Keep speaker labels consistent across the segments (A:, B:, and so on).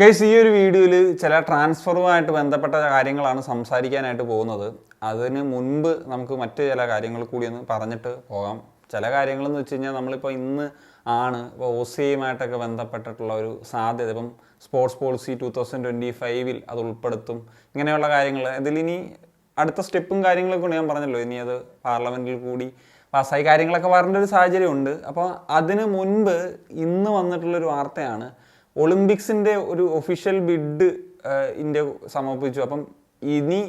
A: Guys ഈ ഒരു വീഡിയോയിൽ ചില ട്രാൻസ്ഫറുമായിട്ട് ബന്ധപ്പെട്ട കാര്യങ്ങളാണ് സംസാരിക്കാനായിട്ട് പോകുന്നത്. അതിന് മുൻപ് നമുക്ക് മറ്റ് ചില കാര്യങ്ങൾ കൂടി ഒന്ന് പറഞ്ഞിട്ട് പോകാം. ചില കാര്യങ്ങളെന്ന് വെച്ച് കഴിഞ്ഞാൽ നമ്മളിപ്പോൾ ഇന്ന് ആണ് ഇപ്പോൾ ഒ സി ഐയുമായിട്ടൊക്കെ ബന്ധപ്പെട്ടിട്ടുള്ള ഒരു സാധ്യത. ഇപ്പം sports policy two thousand twenty ഫൈവിൽ അത് ഉൾപ്പെടുത്തും. ഇങ്ങനെയുള്ള കാര്യങ്ങൾ. ഇതിലിനി അടുത്ത സ്റ്റെപ്പും കാര്യങ്ങളൊക്കെ ഞാൻ പറഞ്ഞല്ലോ. ഇനി അത് പാർലമെന്റിൽ കൂടി പാസ്സായി കാര്യങ്ങളൊക്കെ വരേണ്ട ഒരു സാഹചര്യമുണ്ട് അപ്പോൾ അതിന് മുൻപ് ഇന്ന് വന്നിട്ടുള്ളൊരു വാർത്തയാണ് ഒളിമ്പിക്സിന്റെ ഒരു ഒഫീഷ്യൽ ബിഡ് ഇന്ത്യ സമർപ്പിച്ചു. അപ്പം ഇനി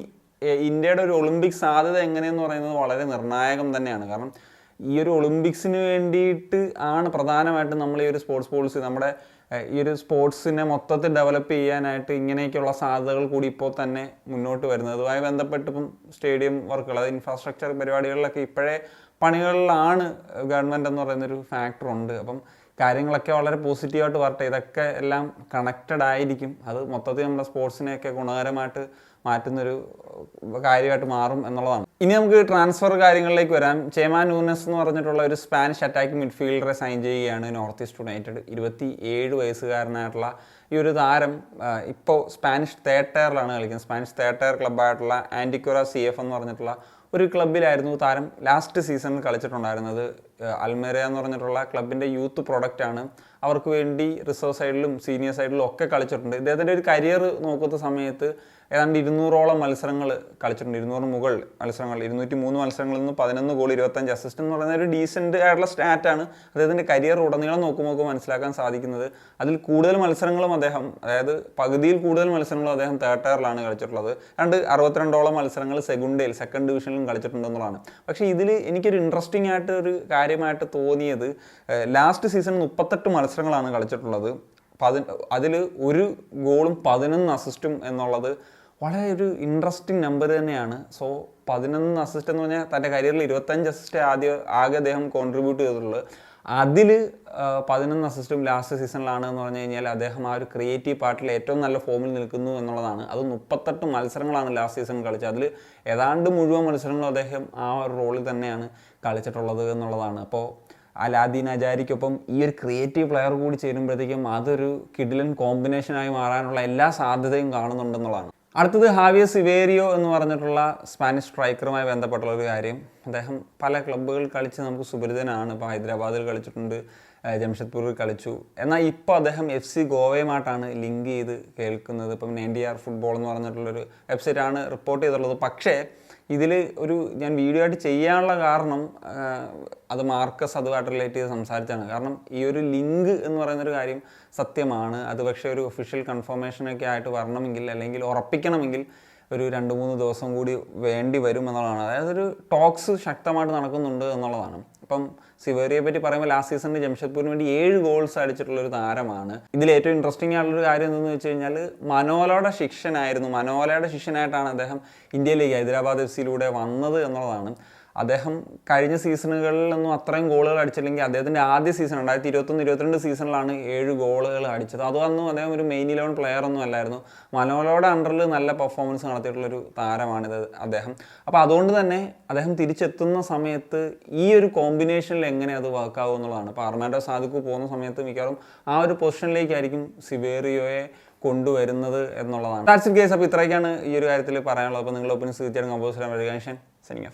A: ഇന്ത്യയുടെ ഒരു ഒളിമ്പിക്സ് സാധ്യത എങ്ങനെയെന്ന് പറയുന്നത് വളരെ നിർണായകം തന്നെയാണ്. കാരണം ഈ ഒരു ഒളിമ്പിക്സിന് വേണ്ടിയിട്ട് ആണ് പ്രധാനമായിട്ടും നമ്മൾ ഈ ഒരു സ്പോർട്സ് പോളിസി നമ്മുടെ ഈ ഒരു സ്പോർട്സിനെ മൊത്തത്തിൽ ഡെവലപ്പ് ചെയ്യാനായിട്ട് ഇങ്ങനെയൊക്കെയുള്ള സാധ്യതകൾ കൂടി ഇപ്പോൾ തന്നെ മുന്നോട്ട് വരുന്നത്. അതുമായി ബന്ധപ്പെട്ട് ഇപ്പം സ്റ്റേഡിയം വർക്കുകൾ അത് ഇൻഫ്രാസ്ട്രക്ചർ പരിപാടികളിലൊക്കെ ഇപ്പോഴേ പണികളിലാണ് ഗവൺമെന്റ് എന്ന് പറയുന്നൊരു ഫാക്ടർ ഉണ്ട്. അപ്പം കാര്യങ്ങളൊക്കെ വളരെ പോസിറ്റീവായിട്ട് വരട്ടെ ഇതൊക്കെ എല്ലാം കണക്റ്റഡ് ആയിരിക്കും. അത് മൊത്തത്തിൽ നമ്മുടെ സ്പോർട്സിനെയൊക്കെ ഗുണകരമായിട്ട് മാറ്റുന്നൊരു കാര്യമായിട്ട് മാറും എന്നുള്ളതാണ്. ഇനി നമുക്ക് ട്രാൻസ്ഫർ കാര്യങ്ങളിലേക്ക് വരാം. ചേമാൻ നൂനസ് എന്ന് പറഞ്ഞിട്ടുള്ള ഒരു സ്പാനിഷ് അറ്റാക്കിംഗ് മിഡ്ഫീൽഡറെ സൈൻ ചെയ്യുകയാണ് നോർത്ത് ഈസ്റ്റ് യുണൈറ്റഡ് ഇരുപത്തി ഏഴ് വയസ്സുകാരനായിട്ടുള്ള ഈ ഒരു താരം ഇപ്പോൾ സ്പാനിഷ് തേർഡ് ടയറിലാണ് കളിക്കുന്നത്. സ്പാനിഷ് തേർഡ് ടയർ ക്ലബ്ബായിട്ടുള്ള ആന്റിക്കോറ സി എഫ് എന്ന് പറഞ്ഞിട്ടുള്ള ഒരു ക്ലബ്ബിലായിരുന്നു താരം ലാസ്റ്റ് സീസണിൽ കളിച്ചിട്ടുണ്ടായിരുന്നത്. അൽമേര എന്ന് പറഞ്ഞിട്ടുള്ള ക്ലബിന്റെ യൂത്ത് പ്രൊഡക്റ്റാണ് അവർക്ക് വേണ്ടി റിസർവ് സൈഡിലും സീനിയർ സൈഡിലും ഒക്കെ കളിച്ചിട്ടുണ്ട്. ഇദ്ദേഹത്തിന്റെ ഒരു കരിയർ നോക്കുന്ന സമയത്ത് ഏതാണ്ട് ഇരുന്നൂറോളം മത്സരങ്ങൾ കളിച്ചിട്ടുണ്ട്. ഇരുന്നൂറ് മുകൾ മത്സരങ്ങൾ ഇരുന്നൂറ്റി മൂന്ന് മത്സരങ്ങളിൽ നിന്ന് പതിനൊന്ന് ഗോൾ ഇരുപത്തഞ്ച് അസിസ്റ്റ് എന്ന് പറയുന്ന ഒരു ഡീസെന്റ് ആയിട്ടുള്ള സ്റ്റാറ്റാണ് അദ്ദേഹത്തിന്റെ കരിയർ ഉടനീളം നോക്കുമ്പോൾ മനസ്സിലാക്കാൻ സാധിക്കുന്നത്. അതിൽ കൂടുതൽ മത്സരങ്ങളും അദ്ദേഹം അതായത് പകുതിയിൽ കൂടുതൽ മത്സരങ്ങളും അദ്ദേഹം തേർഡ് ടയറിലാണ് കളിച്ചിട്ടുള്ളത്. രണ്ട് അറുപത്തിരണ്ടോളം മത്സരങ്ങൾ സെഗുണ്ടയിൽ സെക്കൻഡ് ഡിവിഷനിലും കളിച്ചിട്ടുണ്ടെന്നുള്ളതാണ്. പക്ഷേ ഇതിൽ എനിക്കൊരു ഇൻട്രസ്റ്റിംഗ് ആയിട്ട് ഒരു കാര്യമായിട്ട് തോന്നിയത് ലാസ്റ്റ് സീസൺ മുപ്പത്തെട്ട് മത്സരങ്ങളാണ് കളിച്ചിട്ടുള്ളത്. പതി അതിൽ ഒരു ഗോളും പതിനൊന്ന് അസിസ്റ്റും എന്നുള്ളത് വളരെ ഒരു ഇൻട്രസ്റ്റിംഗ് നമ്പർ തന്നെയാണ്. സോ പതിനൊന്ന് അസിസ്റ്റ് എന്ന് പറഞ്ഞാൽ തന്റെ കരിയറിൽ ഇരുപത്തഞ്ച് അസിസ്റ്റ് ആദ്യം ആകെ അദ്ദേഹം കോൺട്രിബ്യൂട്ട് ചെയ്തിട്ടുള്ളത്. അതിൽ പതിനൊന്ന് അസിസ്റ്റും ലാസ്റ്റ് സീസണിലാണ് എന്ന് പറഞ്ഞു കഴിഞ്ഞാൽ അദ്ദേഹം ആ ഒരു ക്രിയേറ്റീവ് പാർട്ടിൽ ഏറ്റവും നല്ല ഫോമിൽ നിൽക്കുന്നു എന്നുള്ളതാണ്. അത് മുപ്പത്തെട്ട് മത്സരങ്ങളാണ് ലാസ്റ്റ് സീസൺ കളിച്ചത്. അതിൽ ഏതാണ്ട് മുഴുവൻ മത്സരങ്ങളും അദ്ദേഹം ആ ഒരു റോളിൽ തന്നെയാണ് കളിച്ചിട്ടുള്ളത് എന്നുള്ളതാണ്. അപ്പോൾ അലാദീൻ അജാരിക്കൊപ്പം ഈ ഒരു ക്രിയേറ്റീവ് പ്ലെയർ കൂടി ചേരുമ്പോഴത്തേക്കും അതൊരു കിഡിലൻ കോമ്പിനേഷനായി മാറാനുള്ള എല്ലാ സാധ്യതയും കാണുന്നുണ്ടെന്നുള്ളതാണ്. അടുത്തത് ഹാവിയ സിവേരിയോ എന്ന് പറഞ്ഞിട്ടുള്ള സ്പാനിഷ് സ്ട്രൈക്കറുമായി ബന്ധപ്പെട്ടുള്ള ഒരു കാര്യം. അദ്ദേഹം പല ക്ലബ്ബുകൾ കളിച്ച് നമുക്ക് സുപരിതനാണ് ഇപ്പോൾ ഹൈദരാബാദിൽ കളിച്ചിട്ടുണ്ട് ജംഷഡ്പൂരിൽ കളിച്ചു. എന്നാൽ ഇപ്പോൾ അദ്ദേഹം എഫ് സി ഗോവയുമായിട്ടാണ് ലിങ്ക് ചെയ്ത് കേൾക്കുന്നത്. ഇപ്പം ഡി ആർ ഫുട്ബോൾ എന്ന് പറഞ്ഞിട്ടുള്ളൊരു വെബ്സൈറ്റാണ് റിപ്പോർട്ട് ചെയ്തിട്ടുള്ളത്. പക്ഷേ ഇതിൽ ഒരു ഞാൻ വീഡിയോ ആയിട്ട് ചെയ്യാനുള്ള കാരണം അത് മാർക്കസ് അതുമായിട്ട് റിലേറ്റ് ചെയ്ത് സംസാരിച്ചാണ് കാരണം ഈ ഒരു ലിങ്ക് എന്ന് പറയുന്നൊരു കാര്യം സത്യമാണ്. അത് പക്ഷേ ഒരു ഒഫീഷ്യൽ കൺഫർമേഷനൊക്കെ ആയിട്ട് വരണമെങ്കിൽ അല്ലെങ്കിൽ ഉറപ്പിക്കണമെങ്കിൽ ഒരു രണ്ട് മൂന്ന് ദിവസം കൂടി വേണ്ടി വരും എന്നുള്ളതാണ്. അതായത് ഒരു ടോക്സ് ശക്തമായിട്ട് നടക്കുന്നുണ്ട് എന്നുള്ളതാണ്. ഇപ്പം സിവേറിയെ പറ്റി പറയുമ്പോൾ ലാസ്റ്റ് സീസണിൽ ജംഷഡ്പൂരിന് വേണ്ടി ഏഴ് ഗോൾസ് അടിച്ചിട്ടുള്ള ഒരു താരമാണ്. ഇതിൽ ഏറ്റവും ഇൻട്രസ്റ്റിംഗ് ആയിട്ടുള്ള ഒരു കാര്യം എന്തെന്ന് വെച്ച് കഴിഞ്ഞാൽ മനോലയുടെ ശിഷ്യനായിരുന്നു മനോലയുടെ ശിഷ്യനായിട്ടാണ് അദ്ദേഹം ഇന്ത്യയിലേക്ക് ഹൈദരാബാദ് എഫ് സിയിലൂടെ വന്നത് എന്നുള്ളതാണ്. അദ്ദേഹം കഴിഞ്ഞ സീസണുകളിലൊന്നും അത്രയും ഗോളുകൾ അടിച്ചില്ലെങ്കിൽ അദ്ദേഹത്തിന്റെ ആദ്യ സീസൺ രണ്ടായിരത്തി ഇരുപത്തൊന്ന് ഇരുപത്തിരണ്ട് സീസണിലാണ് ഏഴ് ഗോളുകൾ അടിച്ചത്. അതൊന്നും അദ്ദേഹം ഒരു മെയിൻ ഇലവൻ പ്ലെയർ ഒന്നും അല്ലായിരുന്നു. മനോലോടെ അണ്ടറിൽ നല്ല പെർഫോമൻസ് നടത്തിയിട്ടുള്ളൊരു താരമാണിത് അദ്ദേഹം. അപ്പോൾ അതുകൊണ്ട് തന്നെ അദ്ദേഹം തിരിച്ചെത്തുന്ന സമയത്ത് ഈ ഒരു കോമ്പിനേഷനിൽ എങ്ങനെ അത് വർക്കാവും എന്നുള്ളതാണ്. ഇപ്പോൾ അർമാൻഡോ സാദിക്കു പോകുന്ന സമയത്ത് മിക്കവാറും ആ ഒരു പൊസിഷനിലേക്കായിരിക്കും സിവേറിയോയെ കൊണ്ടുവരുന്നത് എന്നുള്ളതാണ്. ദാറ്റ്സ് കേസ് അപ്പോൾ ഇത്രയൊക്കെയാണ് ഈ ഒരു കാര്യത്തിൽ പറയാനുള്ളത്. അപ്പോൾ നിങ്ങളുടെ ഒപ്പീനിയൻസ് തീർച്ചയായിട്ടും കമ്പോസ് ചെയ്യാൻ സെനിങ്